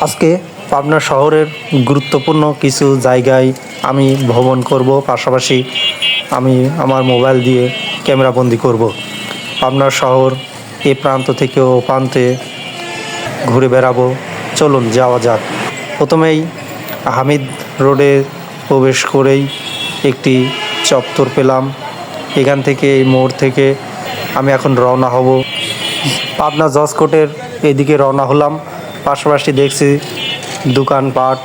আজকে পাবনা শহরের গুরুত্বপূর্ণ কিছু জায়গায় আমি ভ্রমণ করব। পাশাপাশি আমি আমার মোবাইল দিয়ে ক্যামেরাবন্দি করব। পাবনা শহর এ প্রান্ত থেকে ও প্রান্তে ঘুরে বেড়াবো। চলুন, যাওয়া যাক। প্রথমেই হামিদ রোডে প্রবেশ করেই একটি চত্বর পেলাম। এখান থেকে এই মোড় থেকে আমি এখন রওনা হব। পাবনা জজকোটের এদিকে রওনা হলাম। পাশাপাশি দেখছি দোকানপাট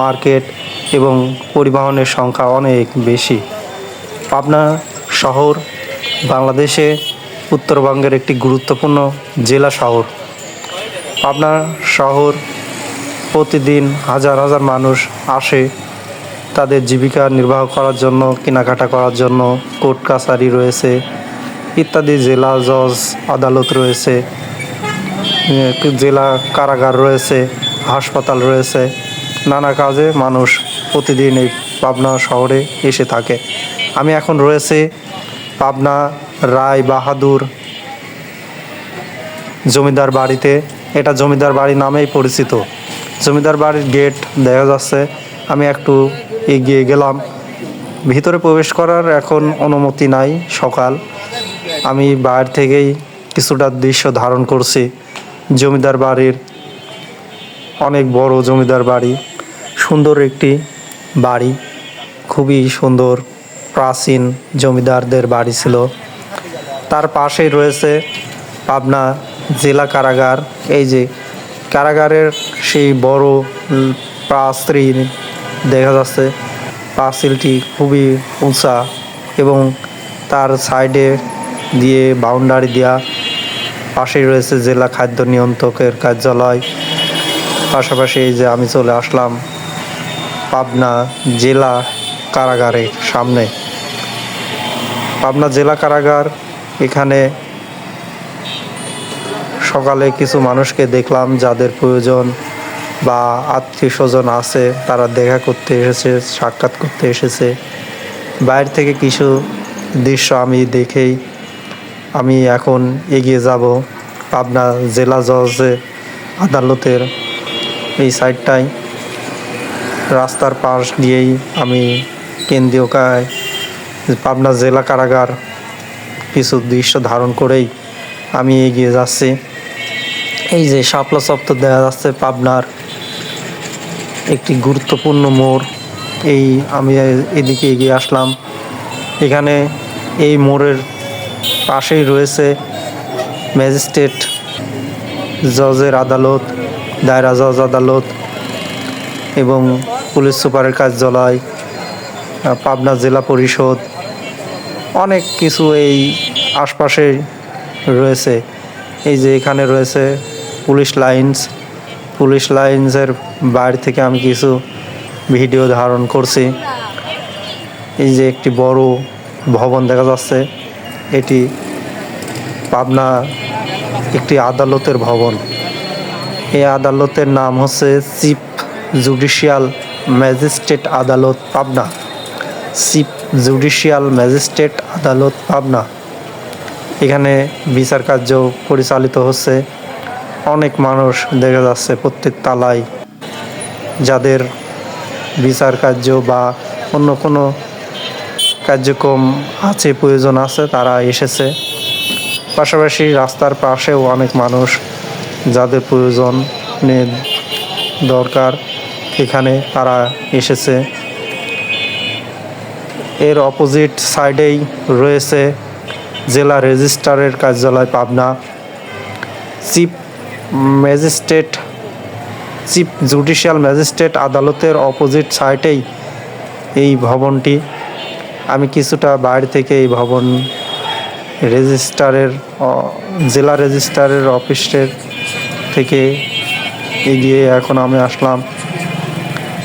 মার্কেট এবং পরিবহনের সংখ্যা অনেক বেশি। পাবনা শহর বাংলাদেশে উত্তরবঙ্গের একটি গুরুত্বপূর্ণ জেলা শহর। পাবনা শহর প্রতিদিন হাজার হাজার মানুষ আসে তাদের জীবিকা নির্বাহ করার জন্য, কেনাকাটা করার জন্য, কোর্ট কাছারি রয়েছে, ইত্যাদি জেলা জজ আদালত রয়েছে। জেলা কারাগার রয়েছে, হাসপাতাল রয়েছে। নানা কাজে মানুষ প্রতিদিন এই পাবনা শহরে এসে থাকে। আমি এখন রয়েছে পাবনা রায় বাহাদুর জমিদার বাড়িতে। এটা জমিদার বাড়ি নামেই পরিচিত। জমিদার বাড়ির গেট দেখা যাচ্ছে। আমি একটু এগিয়ে গেলাম। ভিতরে প্রবেশ করার এখন অনুমতি নাই সকাল। আমি বাইরে থেকেই কিছুটা দৃশ্য ধারণ করছি। জমিদার বাড়ির অনেক বড় জমিদার বাড়ি সুন্দর একটি বাড়ি খুবই সুন্দর প্রাচীন জমিদারদের বাড়ি ছিল। তার পাশেই রয়েছে পাবনা জেলা কারাগার। এই যে কারাগারের সেই বড় উম, প্রাচীর দেখা যাচ্ছে। পাঁচিলটি খুবই উঁচা এবং তার সাইডে দিয়ে বাউন্ডারি দেওয়া পাশেই রয়েছে জেলা খাদ্য নিয়ন্ত্রকের কার্যালয়। পাশাপাশি এই যে আমি চলে আসলাম পাবনা জেলা কারাগারের সামনে। পাবনা জেলা কারাগার, এখানে সকালে কিছু মানুষকে দেখলাম যাদের প্রয়োজন বা আত্মীয় স্বজন আছে, তারা দেখা করতে এসেছে, সাক্ষাৎ করতে এসেছে। বাইরে থেকে কিছু দৃশ্য আমি দেখেই আমি এখন এগিয়ে যাব পাবনা জেলা জজে আদালতের এই সাইডটায়। রাস্তার পাশ দিয়েই আমি কেন্দ্রীয় কায় পাবনা জেলা কারাগার কিছু দৃশ্য ধারণ করেই আমি এগিয়ে যাচ্ছি। এই যে শাপলা চত্বর দেখা যাচ্ছে পাবনার একটি গুরুত্বপূর্ণ মোড়। এই আমি এদিকে এগিয়ে আসলাম। এখানে এই মোড়ের পাশেই রয়েছে ম্যাজিস্ট্রেট জজের আদালত, দায়রা জজ আদালত এবং পুলিশ সুপারের কার্যালয় পাবনা জেলা পরিষদ, অনেক কিছু এই আশপাশে রয়েছে। এই যে এখানে রয়েছে পুলিশ লাইন্স। পুলিশ লাইন্সের বাইরে থেকে আমি কিছু ভিডিও ধারণ করছি। এই যে একটি বড় ভবন দেখা যাচ্ছে। এটি পাবনা একটি আদালতের ভবন। এই আদালতের নাম হচ্ছে চিফ জুডিশিয়াল ম্যাজিস্ট্রেট আদালত পাবনা। চিফ জুডিশিয়াল ম্যাজিস্ট্রেট আদালত পাবনা। এখানে বিচার কার্য পরিচালিত হচ্ছে। অনেক মানুষ দেখা যাচ্ছে প্রত্যেক তালায়। যাদের বিচার কার্য বা অন্য কোনো কার্যক্রম আছে, প্রয়োজন আছে, তারা এসেছে। পাশাপাশি রাস্তার পাশেও অনেক মানুষ যাদের প্রয়োজন দরকার, এখানে তারা এসেছে। এর অপোজিট সাইডেই রয়েছে জেলা রেজিস্ট্রারের কার্যালয় Pabna. Chief magistrate, chief judicial magistrate আদালতের অপোজিট সাইডেই এই ভবনটি আমি কিছুটা বাইরে থেকে এই ভবন রেজিস্ট্রারের জেলা রেজিস্ট্রারের অফিসের থেকে এগিয়ে এখন আমি আসলাম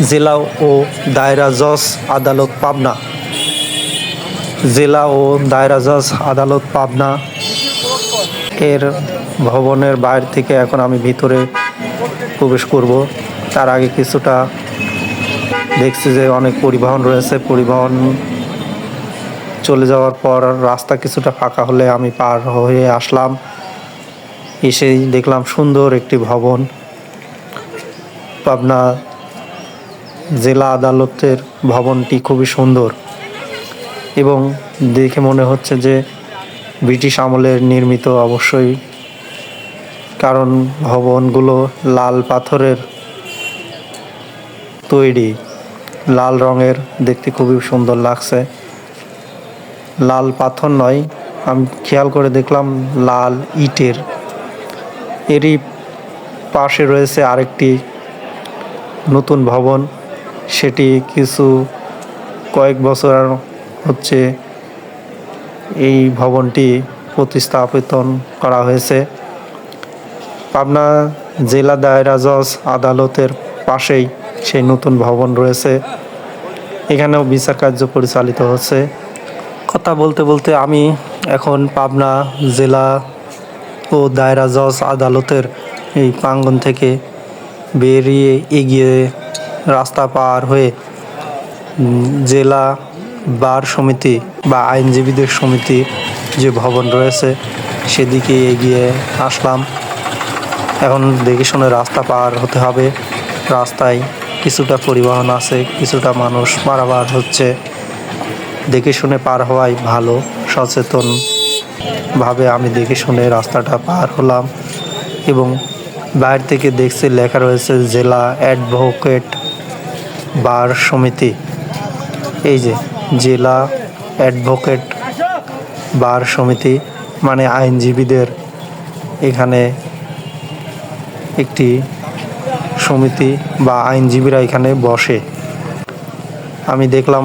জেলা ও দায়রা জজ আদালত পাবনা। জেলা ও দায়রা জজ আদালত পাবনা এর ভবনের বাইরে থেকে এখন আমি ভিতরে প্রবেশ করব। তার আগে কিছুটা দেখছি যে অনেক পরিবহন রয়েছে, পরিবহন চলে যাওয়ার পর রাস্তা কিছুটা ফাঁকা হলে আমি পার হয়ে আসলাম। এসেই দেখলাম সুন্দর একটি ভবন। পাবনা জেলা আদালতের ভবনটি খুবই সুন্দর এবং দেখে মনে হচ্ছে যে ব্রিটিশ আমলের নির্মিত অবশ্যই, কারণ ভবনগুলো লাল পাথরের তৈরি। লাল রঙের দেখতে খুবই সুন্দর লাগছে। লাল পাথর নয়, আমি খেয়াল করে দেখলাম লাল ইটের। এরই পাশে রয়েছে আরেকটি নতুন ভবন। সেটি কিছু কয়েক বছর হচ্ছে এই ভবনটি প্রতিস্থাপিত করা হয়েছে। পাবনা জেলা দায়রা জজ আদালতের পাশেই সেই নতুন ভবন রয়েছে। এখানেও বিচার কার্য পরিচালিত হচ্ছে। কথা বলতে বলতে আমি এখন পাবনা জেলা ও দায়রা জজ আদালতের এই প্রাঙ্গন থেকে বেরিয়ে এগিয়ে রাস্তা পার হয়ে জেলা বার সমিতি বা আইনজীবীদের সমিতি যে ভবন রয়েছে সেদিকে এগিয়ে আসলাম। এখন দেখে শুনে রাস্তা পার হতে হবে। রাস্তায় কিছুটা পরিবহন আছে, কিছুটা মানুষ পারাবার হচ্ছে। দেখে শুনে পার হওয়াই ভালো। সচেতন ভাবে আমি দেখে শুনে রাস্তাটা পার হলাম এবং বাইরে থেকে দেখছি লেখা রয়েছে জেলা অ্যাডভোকেট বার সমিতি। এই যে জেলা অ্যাডভোকেট বার সমিতি মানে আইনজীবীদের এখানে একটি সমিতি বা আইনজীবীরা এখানে বসে। আমি দেখলাম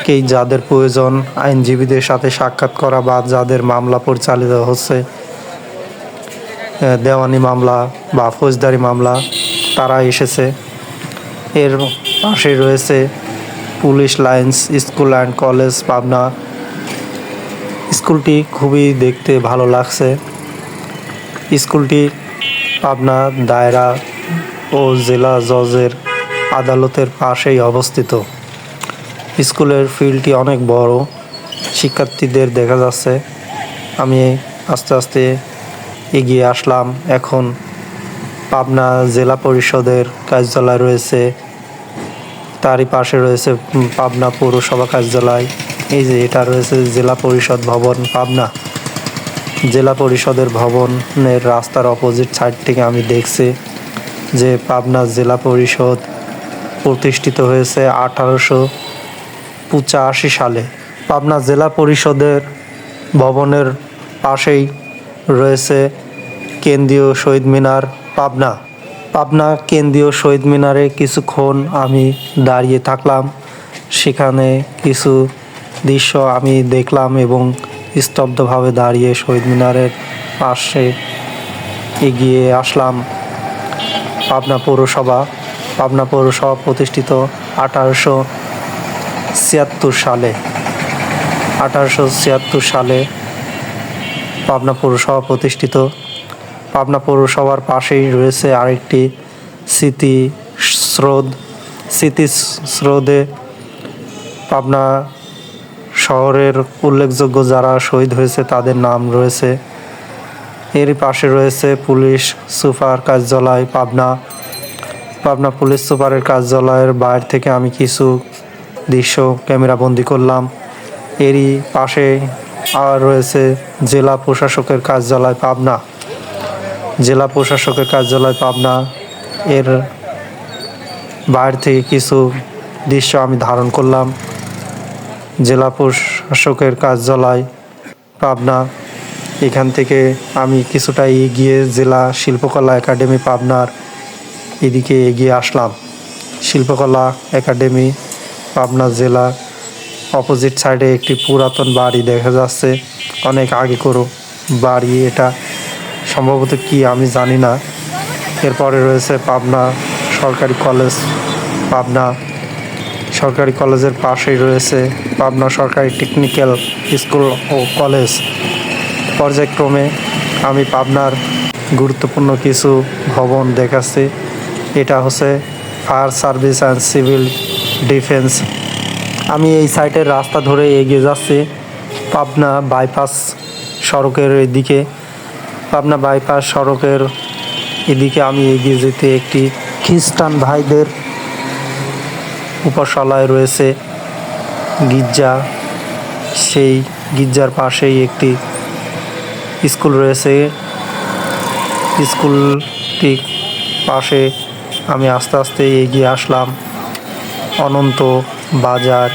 অনেককেই যাদের প্রয়োজন আইনজীবীদের সাথে সাক্ষাৎ করা বা যাদের মামলা পরিচালিত হচ্ছে দেওয়ানি মামলা বা ফৌজদারি মামলা, তারা এসেছে। এর পাশে রয়েছে police lines, school and college, Pabna. স্কুলটি খুবই দেখতে ভালো লাগছে। স্কুলটি পাবনা, দায়রা ও জেলা জজের আদালতের পাশেই অবস্থিত। স্কুলের ফিল্ডটি অনেক বড়। শিক্ষার্থীদের দেখা যাচ্ছে। আমি আস্তে আস্তে এগিয়ে আসলাম। এখন পাবনা জেলা পরিষদের কার্যালয় রয়েছে। তারই পাশে রয়েছে পাবনা পৌরসভা কার্যালয়। এই যে এটা রয়েছে জেলা পরিষদ ভবন পাবনা। জেলা পরিষদের ভবনের রাস্তার অপোজিট সাইড থেকে আমি দেখছি যে পাবনা জেলা পরিষদ প্রতিষ্ঠিত হয়েছে আঠারোশো পঁচাশি সালে পাবনা জেলা পরিষদের ভবনের পাশেই রয়েছে কেন্দ্রীয় শহীদ মিনার পাবনা। পাবনা কেন্দ্রীয় শহীদ মিনারে কিছুক্ষণ আমি দাঁড়িয়ে থাকলাম। সেখানে কিছু দৃশ্য আমি দেখলাম এবং স্তব্ধভাবে দাঁড়িয়ে শহীদ মিনারের পাশে এগিয়ে আসলাম। পাবনা পৌরসভা পাবনা পৌরসভা প্রতিষ্ঠিত আঠারোশো ছিয়াত্তর সালে, আঠারোশো ছিয়াত্তর সালে পাবনা পৌরসভা প্রতিষ্ঠিত। পাবনা পৌরসভার পাশেই রয়েছে আরেকটি স্মৃতি স্রোত। স্মৃতি স্রোতে পাবনা শহরের উল্লেখযোগ্য যারা শহীদ হয়েছে তাদের নাম রয়েছে। এরই পাশে রয়েছে পুলিশ সুপার কার্যালয় পাবনা। পাবনা পুলিশ সুপারের কার্যালয়ের বাইরে থেকে আমি কিছু দৃশ্য ক্যামেরাবন্দি করলাম। এরই পাশে আর রয়েছে জেলা প্রশাসকের কার্যালয় পাবনা। জেলা প্রশাসকের কার্যালয় পাবনা এর বাইরে থেকে কিছু দৃশ্য আমি ধারণ করলাম। জেলা প্রশাসকের কার্যালয় পাবনা, এখান থেকে আমি কিছুটা এগিয়ে জেলা শিল্পকলা একাডেমি পাবনার এদিকে এগিয়ে আসলাম। শিল্পকলা একাডেমি পাবনা জেলা অপোজিট সাইডে একটি পুরাতন বাড়ি দেখা যাচ্ছে। অনেক আগে করো বাড়ি এটা। সম্ভবত কি আমি জানি না। এরপরে রয়েছে পাবনা সরকারি কলেজ। পাবনা সরকারি কলেজের পাশেই রয়েছে পাবনা সরকারি টেকনিক্যাল স্কুল ও কলেজ পর্যায়ক্রমে আমি পাবনার গুরুত্বপূর্ণ কিছু ভবন দেখাচ্ছি। এটা হচ্ছে fire service and civil defence. আমি এই সাইটের রাস্তা ধরে এগিয়ে যাচ্ছি। পাবনা বাইপাস সড়কের এদিকে। পাবনা বাইপাস সড়কের এদিকে আমি এগিয়ে যেতে একটি খ্রিস্টান ভাইদের উপাসালয় রয়েছে গির্জা। সেই গির্জার পাশেই একটি স্কুল রয়েছে। স্কুলটি পাশে আমি আস্তে আস্তে এগিয়ে আসলাম। অনন্ত বাজার।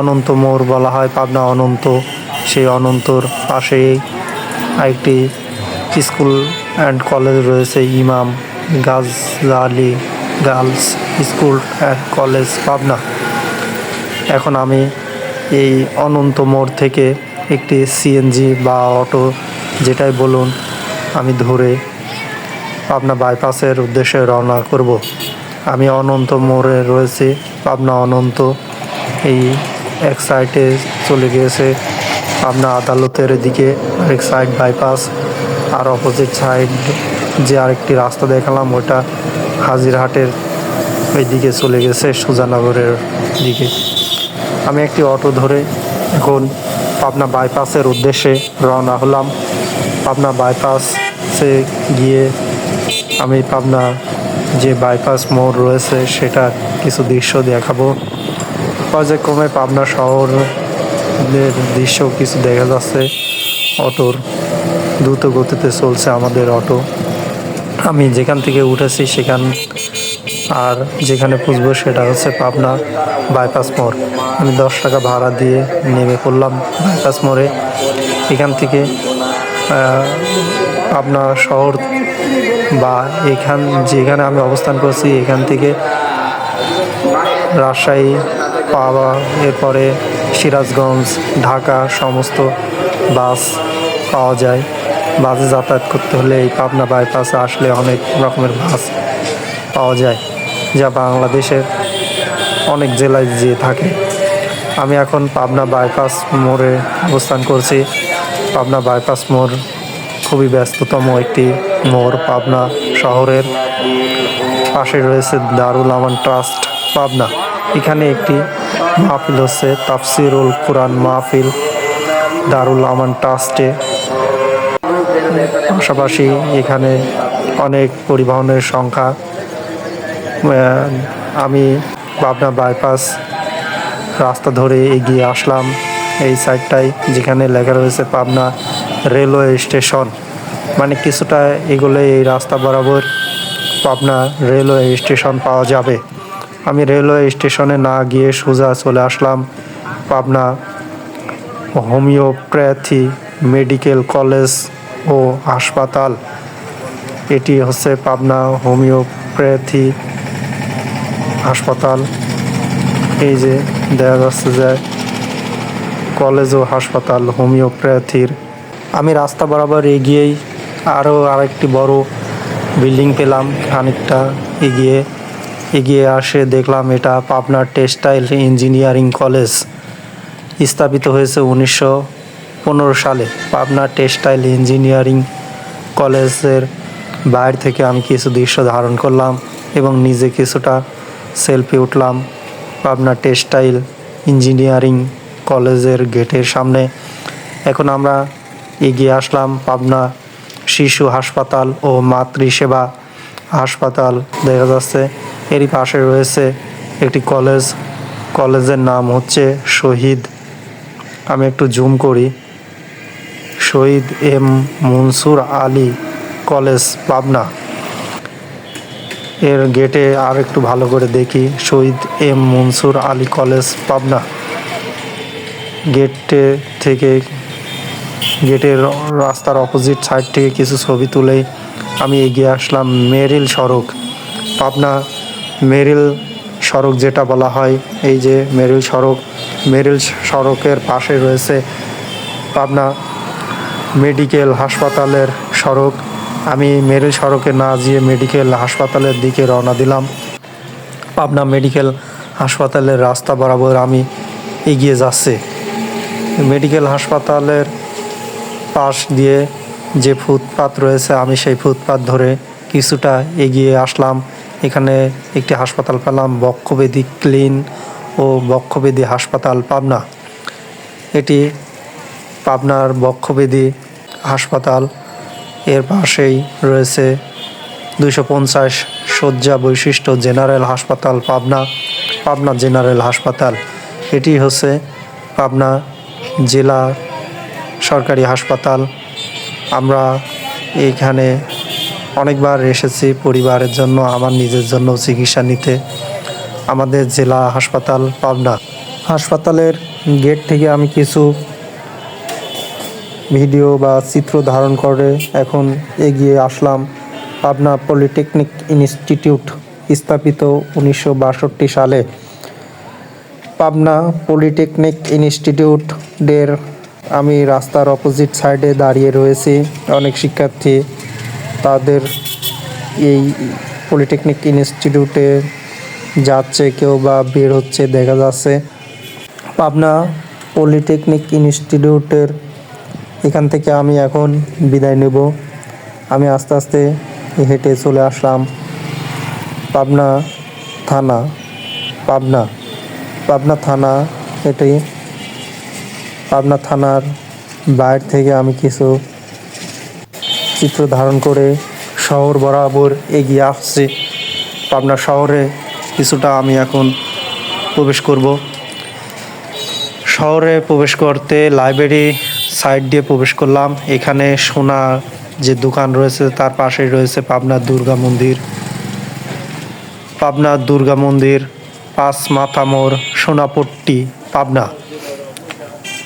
অনন্ত মোড় বলা হয় পাবনা অনন্ত। সেই অনন্তর পাশেই একটি স্কুল অ্যান্ড কলেজ রয়েছে, Imam Gazali girls school and college Pabna. এখন আমি এই অনন্ত মোড় থেকে একটি সিএনজি বা অটো যেটাই বলুন, আমি ধরে পাবনা বাইপাসের উদ্দেশ্যে রওনা করব। আমি অনন্ত মোড়ে রয়েছি, পাবনা অনন্ত। এই এক সাইডে চলে গিয়েছে, পাবনা আদালতের দিকে আরেক সাইড বাইপাস আর অপোজিট সাইড যে আরেকটি রাস্তা দেখালাম, ওটা হাজিরহাটের ওই দিকে চলে গেছে, সুজানগরের দিকে। আমি একটি অটো ধরে এখন পাবনা বাইপাসের উদ্দেশ্যে রওনা হলাম। পাবনা বাইপাসে গিয়ে আমি পাবনা যে বাইপাস মোড় রয়েছে, সেটা কিছু দৃশ্য দেখাবো। পর্যায়ক্রমে পাবনা শহরের দৃশ্য কিছু দেখা যাচ্ছে। অটোর দ্রুত গতিতে চলছে আমাদের অটো। আমি যেখান থেকে উঠেছি সেখান, আর যেখানে পুষবো সেটা হচ্ছে পাবনা বাইপাস মোড় আমি দশ টাকা ভাড়া দিয়ে নেমে পড়লাম বাইপাস মোড়ে এখান থেকে পাবনা শহর বা এখান, যেখানে আমি অবস্থান করছি, এখান থেকে রাজশাহী, পাওয়া, এরপরে সিরাজগঞ্জ, ঢাকা, সমস্ত বাস পাওয়া যায়। বাসে যাতায়াত করতে হলে এই পাবনা বাইপাসে আসলে অনেক রকমের বাস পাওয়া যায়, যা বাংলাদেশের অনেক জেলায় যেয়ে থাকে। আমি এখন পাবনা বাইপাস মোড়ে অবস্থান করছি। পাবনা বাইপাস মোড় খুবই ব্যস্ততম একটি মোড় পাবনা শহরের পাশে রয়েছে দারুল আমান ট্রাস্ট পাবনা। এখানে একটি মাহফিল হচ্ছে তাফসিরুল কোরআন মাহফিল দারুল আমান ট্রাস্টে। পাশাপাশি এখানে অনেক পরিবহনের সংখ্যা। আমি পাবনা বাইপাস রাস্তা ধরে এগিয়ে আসলাম এই সাইডটায় যেখানে লেখা রয়েছে পাবনা রেলওয়ে স্টেশন। মানে কিছুটা এগোলে এই রাস্তা বরাবর পাবনা রেলওয়ে স্টেশন পাওয়া যাবে। আমি রেলওয়ে স্টেশনে না গিয়ে সোজা চলে আসলাম পাবনা হোমিওপ্যাথি মেডিকেল কলেজ ও হাসপাতাল। এটি হচ্ছে পাবনা হোমিওপ্যাথি হাসপাতাল। এই যে দেখা যাচ্ছে যে কলেজ ও হাসপাতাল হোমিওপ্যাথির। আমি রাস্তা বরাবর এগিয়েই আরও আরেকটি বড় বিল্ডিং পেলাম, খানিকটা এগিয়ে এগিয়ে আসে দেখলাম এটা পাবনার টেক্সটাইল ইঞ্জিনিয়ারিং কলেজ স্থাপিত হয়েছে উনিশশো পনেরো সালে। পাবনা টেক্সটাইল ইঞ্জিনিয়ারিং কলেজের বাইরে থেকে আমি কিছু দৃশ্য ধারণ করলাম এবং নিজে কিছুটা সেলফি উঠলাম পাবনা টেক্সটাইল ইঞ্জিনিয়ারিং কলেজের গেটের সামনে। এখন আমরা এগিয়ে আসলাম পাবনা শিশু হাসপাতাল ও মাতৃসেবা হাসপাতাল দেখা যাচ্ছে। এরই পাশে রয়েছে একটি কলেজ। কলেজের নাম হচ্ছে শহীদ। আমি একটু জুম করি। Shahid M Mansur Ali college, Pabna. এর গেটে আর একটু ভালো করে দেখি। Shahid M Mansur Ali college, Pabna. গেটে থেকে গেটের রাস্তার অপোজিট সাইড থেকে কিছু ছবি তুলে আমি এগিয়ে আসলাম মেরিল সড়ক। পাবনা মেরিল সড়ক যেটা বলা হয়, এই যে মেরিল সড়ক, মেরিল সড়কের পাশে রয়েছে পাবনা মেডিকেল হাসপাতালের সড়ক। আমি মেরিল সড়কে না গিয়ে মেডিকেল হাসপাতালের দিকে রওনা দিলাম। পাবনা মেডিকেল হাসপাতালের রাস্তা বরাবর আমি এগিয়ে যাচ্ছি। মেডিকেল হাসপাতালের পাশ দিয়ে যে ফুটপাত রয়েছে, আমি সেই ফুটপাত ধরে কিছুটা এগিয়ে আসলাম। এখানে একটি হাসপাতাল পেলাম, বক্ষবেদী ক্লিন ও বক্ষবেদী হাসপাতাল পাবনা। এটি পাবনার বক্ষবেদী হাসপাতাল। এর পাশেই রয়েছে দুইশো পঞ্চাশ শয্যা বৈশিষ্ট্য জেনারেল হাসপাতাল পাবনা পাবনা জেনারেল হাসপাতাল। এটি হচ্ছে পাবনা জেলা সরকারি হাসপাতাল। আমরা এইখানে অনেকবার এসেছি পরিবারের জন্য, আমার নিজের জন্য চিকিৎসা নিতে। আমাদের জেলা হাসপাতাল পাবনা। হাসপাতালের গেট থেকে আমি কিছু ভিডিও বা চিত্র ধারণ করে এখন এগিয়ে আসলাম। পাবনা পলিটেকনিক ইনস্টিটিউট স্থাপিত উনিশশো বাষট্টি সালে। পাবনা পলিটেকনিক ইনস্টিটিউটের আমি রাস্তার অপোজিট সাইডে দাঁড়িয়ে রয়েছি। অনেক শিক্ষার্থী তাদের এই পলিটেকনিক ইনস্টিটিউটে যাচ্ছে, কেউ বা বের হচ্ছে, দেখা যাচ্ছে। পাবনা পলিটেকনিক ইনস্টিটিউটের এখান থেকে আমি এখন বিদায় নেব। আমি আস্তে আস্তে হেঁটে চলে আসলাম পাবনা থানা। পাবনা পাবনা থানা এটি পাবনা থানার বাইরে থেকে আমি কিছু চিত্র ধারণ করে শহর বরাবর এগিয়ে আসছি। পাবনা শহরে কিছুটা আমি এখন প্রবেশ করব। শহরে প্রবেশ করতে লাইব্রেরি সাইড দিয়ে প্রবেশ করলাম। এখানে সোনা যে দোকান রয়েছে, তার পাশেই রয়েছে পাবনা দুর্গা মন্দির। পাবনা দুর্গা মন্দির, পাঁচ মাথা মোড়, সোনাপট্টি, পাবনা।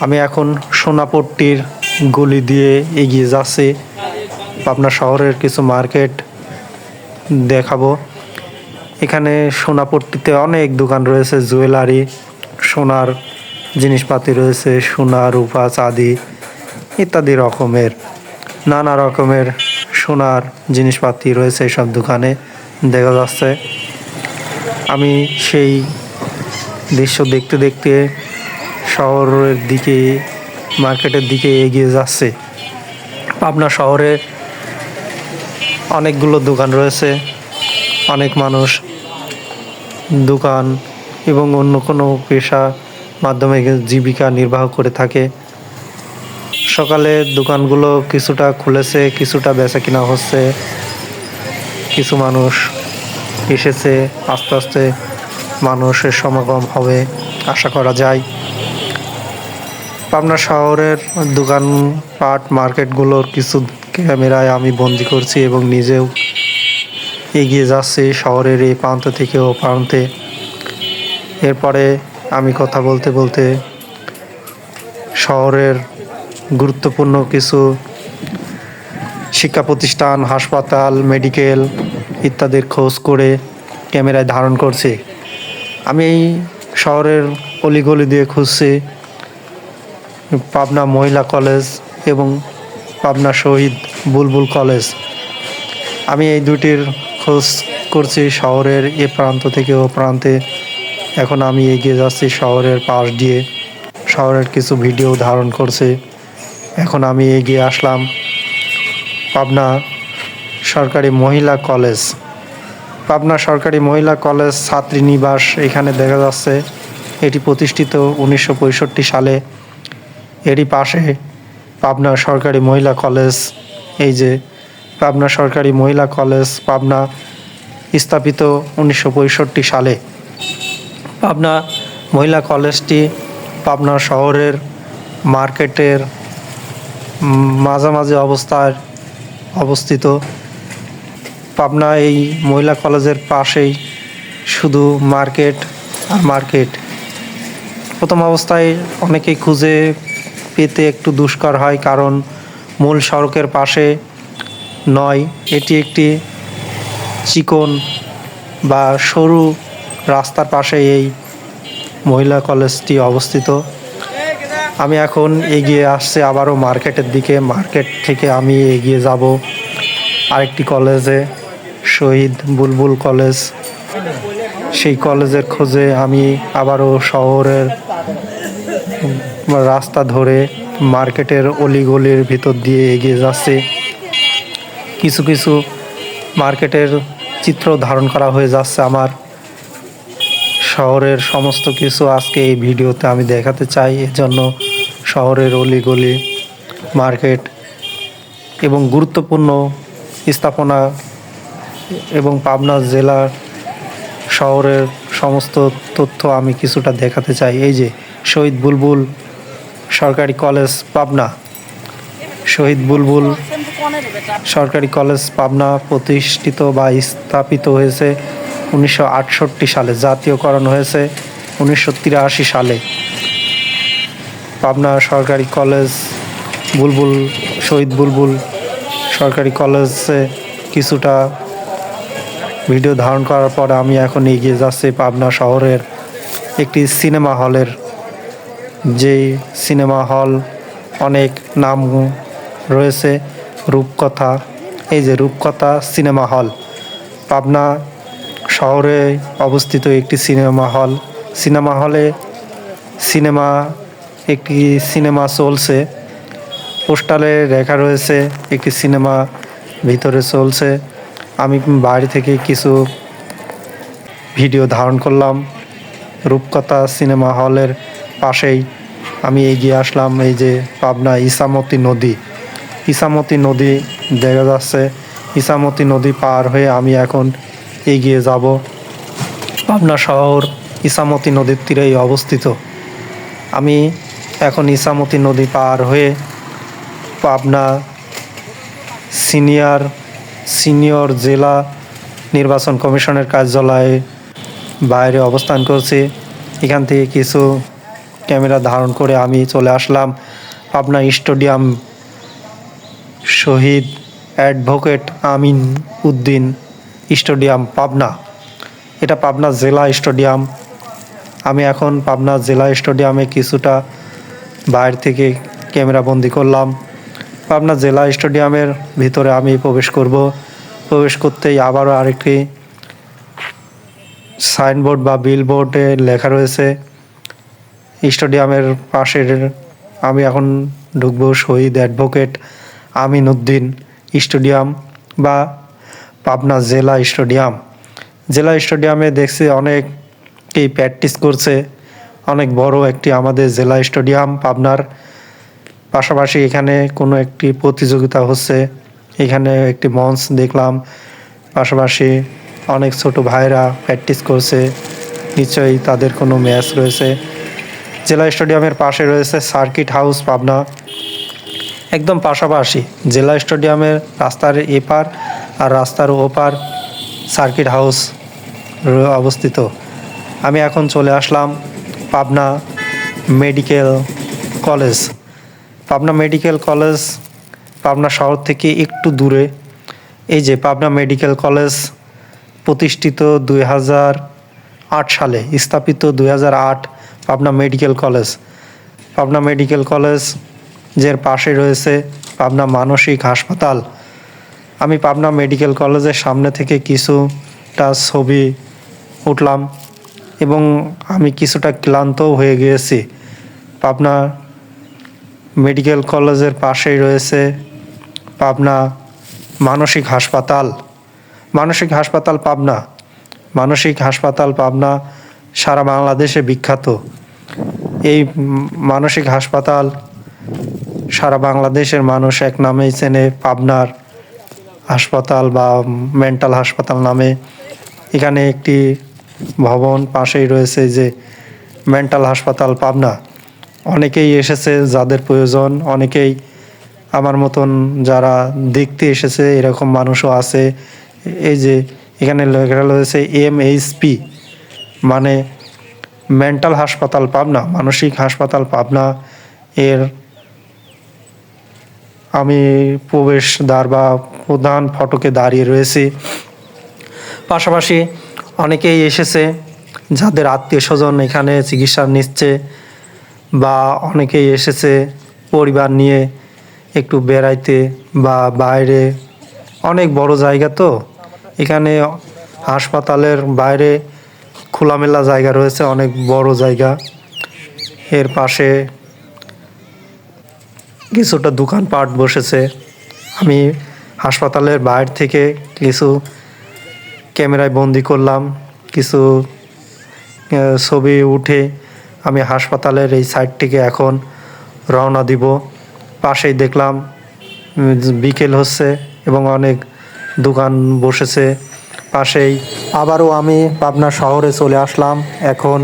আমি এখন সোনাপট্টির গলি দিয়ে এগিয়ে যাচ্ছি। পাবনা শহরের কিছু মার্কেট দেখাবো। এখানে সোনাপট্টিতে অনেক দোকান রয়েছে, জুয়েলারি, সোনার জিনিসপাতি রয়েছে, সোনা, রূপা, চাঁদি ইত্যাদি রকমের। নানা রকমের সোনার জিনিসপাতি রয়েছে সব দোকানে দেখা যাচ্ছে। আমি সেই দৃশ্য দেখতে দেখতে শহরের দিকে, মার্কেটের দিকে এগিয়ে যাচ্ছে। পাবনা শহরে অনেকগুলো দোকান রয়েছে, অনেক মানুষ দোকান এবং অন্য কোনো পেশা মাধ্যমে জীবিকা নির্বাহ করে থাকে। সকালে দোকানগুলো কিছুটা খুলেছে, কিছুটা বেচা কিনা হচ্ছে। কিছু মানুষ এসেছে, আস্তে আস্তে মানুষের সমাগম হবে, আশা করা যায়। পাবনা শহরের দোকানপাট মার্কেটগুলোর কিছু ক্যামেরায় আমি বন্দি করছি এবং নিজেও এগিয়ে যাচ্ছি শহরের এই প্রান্ত থেকে ও প্রান্তে। এরপরে আমি কথা বলতে বলতে শহরের গুরুত্বপূর্ণ কিছু শিক্ষা প্রতিষ্ঠান, হাসপাতাল, মেডিকেল ইত্যাদির খোঁজ করে ক্যামেরায় ধারণ করছি। আমি শহরের অলিগলি দিয়ে খুঁজছি। পাবনা মহিলা কলেজ এবং পাবনা শহীদ বুলবুল কলেজ। আমি এই দুটির খোঁজ করছি শহরের এ প্রান্ত থেকে ও প্রান্তে। এখন আমি এগিয়ে যাচ্ছি শহরের পাশ দিয়ে। শহরের কিছু ভিডিও ধারণ করছে। এখন আমি এগিয়ে আসলাম পাবনা সরকারি মহিলা কলেজ। পাবনা সরকারি মহিলা কলেজ ছাত্রী নিবাস এখানে দেখা যাচ্ছে। এটি প্রতিষ্ঠিত উনিশশো পঁয়ষট্টি সালে। এরই পাশে পাবনা সরকারি মহিলা কলেজ, এই যে পাবনা সরকারি মহিলা কলেজ, পাবনা স্থাপিত উনিশশো পঁয়ষট্টি সালে। পাবনা মহিলা কলেজটি পাবনা শহরের মার্কেটের মাঝামাঝি অবস্থায় অবস্থিত। পাবনা এই মহিলা কলেজের পাশেই শুধু মার্কেট আর মার্কেট। প্রথম অবস্থায় অনেকেই খুঁজে পেতে একটু দুষ্কর হয়, কারণ মূল সড়কের পাশে নয়। এটি একটি চিকন বা সরু রাস্তার পাশে এই মহিলা কলেজটি অবস্থিত। আমি এখন এগিয়ে আসছে, আবারও মার্কেটের দিকে। মার্কেট থেকে আমি এগিয়ে যাব আরেকটি কলেজে, শহীদ বুলবুল কলেজ। সেই কলেজের খোঁজে আমি আবারও শহরের রাস্তা ধরে মার্কেটের অলিগলির ভিতর দিয়ে এগিয়ে যাচ্ছে। কিছু কিছু মার্কেটের চিত্র ধারণ করা হয়ে যাচ্ছে আমার। শহরের সমস্ত কিছু আজকে এই ভিডিওতে আমি দেখাতে চাই। এজন্য শহরের অলিগলি, মার্কেট এবং গুরুত্বপূর্ণ স্থাপনা এবং পাবনা জেলার শহরের সমস্ত তথ্য আমি কিছুটা দেখাতে চাই। এই যে শহীদ বুলবুল সরকারি কলেজ পাবনা। শহীদ বুলবুল সরকারি কলেজ পাবনা প্রতিষ্ঠিত বা স্থাপিত হয়েছে উনিশশো আটষট্টি সালে, জাতীয়করণ হয়েছে উনিশশো তিরাশি সালে। পাবনা সরকারি কলেজ বুলবুল, শহীদ বুলবুল সরকারি কলেজে কিছুটা ভিডিও ধারণ করার পর আমি এখন এগিয়ে যাচ্ছি পাবনা শহরের একটি সিনেমা হলের যেই সিনেমা হল অনেক নাম রয়েছে, রূপকথা। এই যে রূপকথা সিনেমা হল, পাবনা শহরে অবস্থিত একটি সিনেমা হল। সিনেমা হলে সিনেমা, একটি সিনেমা চলছে। পোস্টারে লেখা রয়েছে, একটি সিনেমা ভিতরে চলছে। আমি বাইরে থেকে কিছু ভিডিও ধারণ করলাম। রূপকথা সিনেমা হলের পাশেই আমি এগিয়ে আসলাম এই যে পাবনা ইসামতি নদী। ইসামতি নদী দেখা যাচ্ছে, ইসামতি নদী পার হয়ে আমি এখন এগিয়ে যাব পাবনা শহর ইসামতি নদীর তীরেই অবস্থিত। আমি এখন ইসামতি নদী পার হয়ে পাবনা সিনিয়র সিনিয়র জেলা নির্বাচন কমিশনের কার্যালয়ে বাইরে অবস্থান করছি। এখান থেকে কিছু ক্যামেরা ধারণ করে আমি চলে আসলাম Pabna stadium. Shahid advocate Amin Uddin stadium, Pabna. এটা পাবনা জেলা স্টেডিয়াম। আমি এখন পাবনা জেলা স্টেডিয়ামে কিছুটা বাইরে থেকে ক্যামেরা বন্দি করলাম। পাবনা জেলা স্টেডিয়ামের ভিতরে আমি প্রবেশ করব। প্রবেশ করতেই আবারও আরেকটি সাইনবোর্ড বা বিলবোর্ডে লেখা রয়েছে স্টেডিয়ামের পাশের আমি এখন ঢুকবো শহীদ অ্যাডভোকেট আমিন উদ্দিন স্টেডিয়াম বা পাবনা জেলা স্টেডিয়াম। জেলা স্টেডিয়ামে দেখছি অনেকেই প্র্যাকটিস করছে। অনেক বড় একটি আমাদের জেলা স্টেডিয়াম পাবনার। পাশাপাশি এখানে কোনো একটি প্রতিযোগিতা হচ্ছে। এখানে একটি মঞ্চ দেখলাম। পাশাপাশি অনেক ছোট ভাইরা প্র্যাকটিস করছে। নিশ্চয়ই তাদের কোনো ম্যাচ রয়েছে। জেলা স্টেডিয়ামের পাশে রয়েছে সার্কিট হাউস পাবনা। একদম পাশাপাশি জেলা স্টেডিয়ামের রাস্তার এপার আর রাস্তার ওপার সার্কিট হাউস অবস্থিত। আমি এখন চলে আসলাম Pabna medical college. Pabna medical college Pabna শহর থেকে একটু দূরে। এই যে পাবনা মেডিকেল কলেজ প্রতিষ্ঠিত দুই হাজার আট সালে, স্থাপিত দুই হাজার আট Pabna medical college. Pabna medical college যের পাশে রয়েছে পাবনা মানসিক হাসপাতাল। আমি পাবনা মেডিকেল কলেজের সামনে থেকে কিছুটা ছবি উঠলাম এবং আমি কিছুটা ক্লান্তও হয়ে গিয়েছি। পাবনা মেডিকেল কলেজের পাশেই রয়েছে পাবনা মানসিক হাসপাতাল। মানসিক হাসপাতাল পাবনা। মানসিক হাসপাতাল পাবনা সারা বাংলাদেশে বিখ্যাত। এই মানসিক হাসপাতাল সারা বাংলাদেশের মানুষ এক নামেই চেনে, পাবনার হাসপাতাল বা মেন্টাল হাসপাতাল নামে। এখানে একটি ভবন পাশেই রয়েছে যে মেন্টাল হাসপাতাল পাবনা। অনেকেই এসেছে যাদের প্রয়োজন, অনেকেই আমার মতন যারা দেখতে এসেছে এরকম মানুষও আছে। এই যে এখানে লেখা রয়েছে এম এইচপি মানে মেন্টাল হাসপাতাল পাবনা, মানসিক হাসপাতাল পাবনা এর আমি প্রবেশদ্বার বা প্রধান ফটকে দাঁড়িয়ে রয়েছি। পাশাপাশি অনেকেই এসেছে যাদের আত্মীয় স্বজন এখানে চিকিৎসা নিচ্ছে বা অনেকেই এসেছে পরিবার নিয়ে একটু বেড়াইতে বা বাইরে। অনেক বড় জায়গা তো। এখানে হাসপাতালের বাইরে খোলামেলা জায়গা রয়েছে, অনেক বড় জায়গা। এর পাশে কিছুটা দোকানপাট বসেছে। আমি হাসপাতালের বাইরে থেকে কিছু ক্যামেরায় বন্দি করলাম, কিছু ছবি উঠে আমি হাসপাতালের এই সাইডটিকে এখন রওনা দিব। পাশেই দেখলাম বিকেল হচ্ছে এবং অনেক দোকান বসেছে। পাশেই। আবারও আমি পাবনা শহরে চলে আসলাম। এখন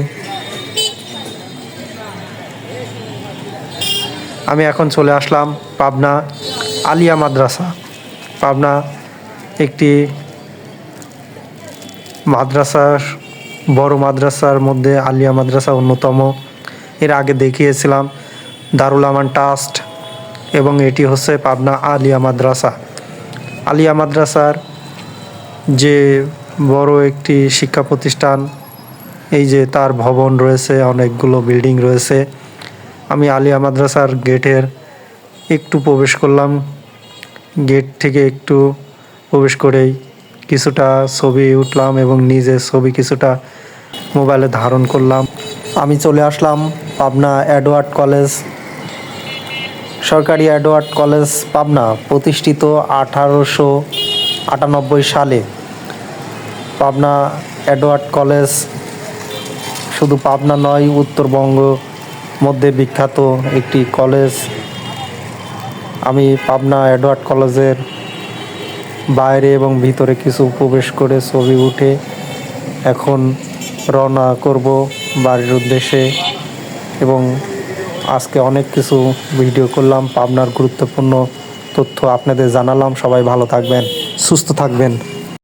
আমি এখন চলে আসলাম পাবনা আলিয়া মাদ্রাসা। পাবনা একটি মাদ্রাসার, বড় মাদ্রাসার মধ্যে আলিয়া মাদ্রাসা অন্যতম। এর আগে দেখিয়েছিলাম দারুল আমান ট্রাস্ট এবং এটি হচ্ছে পাবনা আলিয়া মাদ্রাসা। আলিয়া মাদ্রাসার যে বড় একটি শিক্ষা প্রতিষ্ঠান, এই যে তার ভবন রয়েছে, অনেকগুলো বিল্ডিং রয়েছে। আমি আলিয়া মাদ্রাসার গেটের একটু প্রবেশ করলাম। গেট থেকে একটু প্রবেশ করেই কিছুটা ছবি উঠলাম এবং নিজের ছবি কিছুটা মোবাইলে ধারণ করলাম। আমি চলে আসলাম পাবনা অ্যাডওয়ার্ড কলেজ। সরকারি অ্যাডওয়ার্ড কলেজ পাবনা প্রতিষ্ঠিত আঠারোশো আটানব্বই সালে। পাবনা অ্যাডওয়ার্ড কলেজ, শুধু পাবনা নয়, উত্তরবঙ্গ মধ্যে বিখ্যাত একটি কলেজ। আমি পাবনা অ্যাডওয়ার্ড কলেজের বাইরে এবং ভিতরে কিছু প্রবেশ করে ছবি উঠে এখন রওনা করব বাড়ির উদ্দেশ্যে এবং আজকে অনেক কিছু ভিডিও করলাম, পাবনার গুরুত্বপূর্ণ তথ্য আপনাদের জানালাম। সবাই ভালো থাকবেন, সুস্থ থাকবেন।